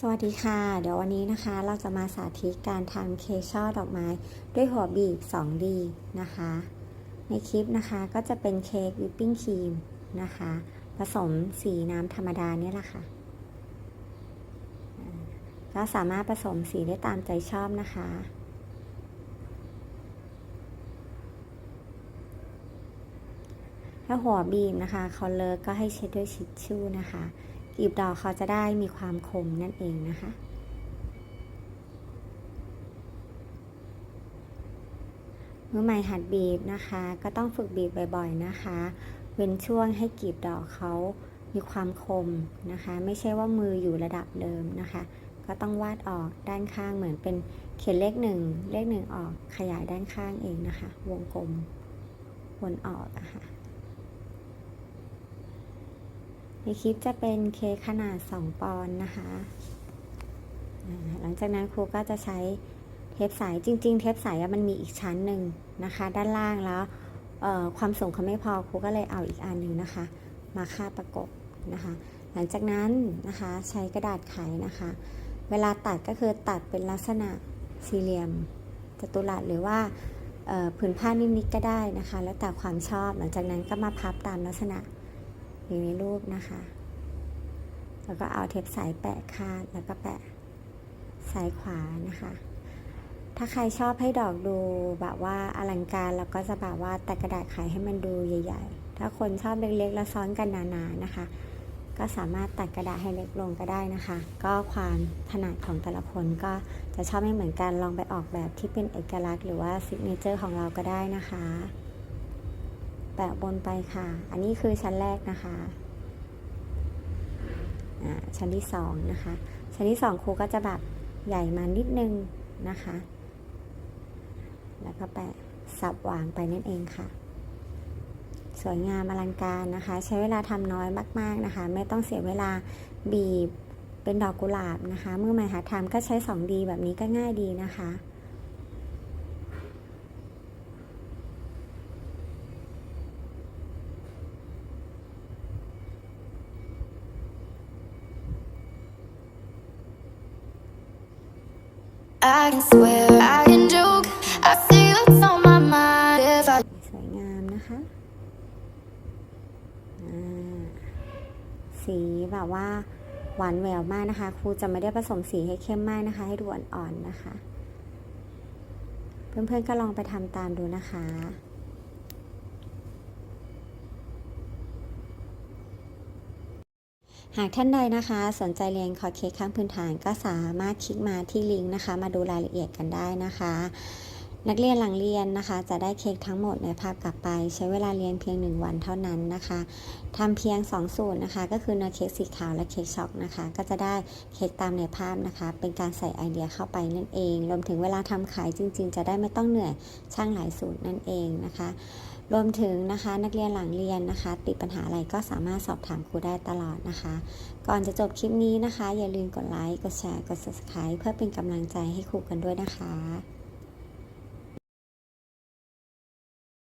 สวัสดีค่ะ เดี๋ยววันนี้นะคะเราจะมาสาธิตการทำเคช่อดอกไม้ด้วยหัวบีบ 2D นะคะ ในคลิปนะคะก็จะเป็นเค้กวิปปิ้งครีมนะคะ ผสมสีน้ำธรรมดาเนี่ยแหละค่ะอ่าก็สามารถผสมสีได้ตามใจชอบนะคะถ้าหัวบีบนะคะเขาเลิกก็ให้เช็ดด้วยชิชชู่นะคะ กลีบดอกเขาจะได้มีความคมนั่นเองนะคะเมื่อใหม่หัดบีบนะคะ ก็ต้องฝึกบีบบ่อยๆนะคะ เว้นช่วงให้กลีบดอกเขามีความคมนะคะ ไม่ใช่ว่ามืออยู่ระดับเดิมนะคะ ก็ต้องวาดออกด้านข้างเหมือนเป็นเขียนเลขหนึ่งเลขหนึ่งออกขยายด้านข้างเองนะคะ วงกลมวนออกอะค่ะ ในคลิปจะเป็นเค้กขนาด 2 ปอนด์นะคะ หลังจากนั้นครูก็จะใช้เทปใสจริง ๆ เทปสอะมันมีอีกชั้นหนึ่งนะคะ ด้านล่างแล้วความสูงเขาไม่พอครูก็เลยเอาอีกอันหนึ่งนะคะ มาคาประกบนะคะ หลังจากนั้นนะคะใช้กระดาษไขนะคะ เวลาตัดก็คือตัดเป็นลักษณะสี่เหลี่ยมจัตุรัสหรือว่าผืนผ้านิดๆก็ได้นะคะ แล้วแต่ความชอบหลังจากนั้นก็มาพับตามลักษณะ อยู่ในรูปนะคะ แล้วก็เอาเทปใสแปะคาดแล้วก็แปะซ้ายขวานะคะ ถ้าใครชอบให้ดอกดูแบบว่าอลังการเราก็จะแบบว่าแต่กระดาษขายให้มันดูใหญ่ ๆ ถ้าคนชอบเล็กๆ แล้วซ้อนกันหนาๆนะคะ ก็สามารถตัดกระดาษให้เล็กลงก็ได้นะคะ ก็ความถนัดของแต่ละคนก็จะชอบไม่เหมือนกันลองไปออกแบบที่เป็นเอกลักษณ์ หรือว่าซิกเนเจอร์ของเราก็ได้นะคะ แปะบนไปค่ะ อันนี้คือชั้นแรกนะคะอ่าชั้นที่สองนะคะ ชั้นที่สองครูก็จะแบบใหญ่มานิดนึงนะคะ แล้วก็แปะสับวางไปนั่นเองค่ะ สวยงามอลังการนะคะ ใช้เวลาทำน้อยมาก ๆนะคะ ไม่ต้องเสียเวลาบีบเป็นดอกกุหลาบนะคะ เมื่อใหม่หาทำก็ใช้ 2D แบบนี้ก็ง่ายดีนะคะ I can swear, I can joke. I see what's on my mind. If I สวยงามนะคะสีแบบว่าหวานแหววมากนะคะครูจะไม่ได้ผสมสีให้เข้มมากนะคะ ให้ดูอ่อนๆนะคะ เพื่อนๆก็ลองไปทำตามดูนะคะ หากท่านใดนะคะ สนใจเรียนคอร์สเค้กขั้นพื้นฐานก็สามารถคลิกมาที่ลิงก์นะคะ มาดูรายละเอียดกันได้นะคะ นักเรียนหลังเรียนนะคะ จะได้เค้กทั้งหมดในภาพกลับไป ใช้เวลาเรียนเพียง 1 วันเท่านั้นนะคะทำเพียง 2 สูตรนะคะ ก็คือเนื้อเค้กสีขาวและเค้กช็อกนะคะ ก็จะได้เค้กตามในภาพนะคะ เป็นการใส่ไอเดียเข้าไปนั่นเอง รวมถึงเวลาทำขายจริง ๆ จะได้ไม่ต้องเหนื่อยช่างหลายสูตรนั่นเองนะคะ รวมถึงนะคะนักเรียนหลังเรียนนะคะ ติดปัญหาอะไรก็สามารถสอบถามครูได้ตลอดนะคะ ก่อนจะจบคลิปนี้นะคะ อย่าลืมกดไลค์กดแชร์กด subscribe เพื่อเป็นกำลังใจให้ครูกันด้วยนะคะ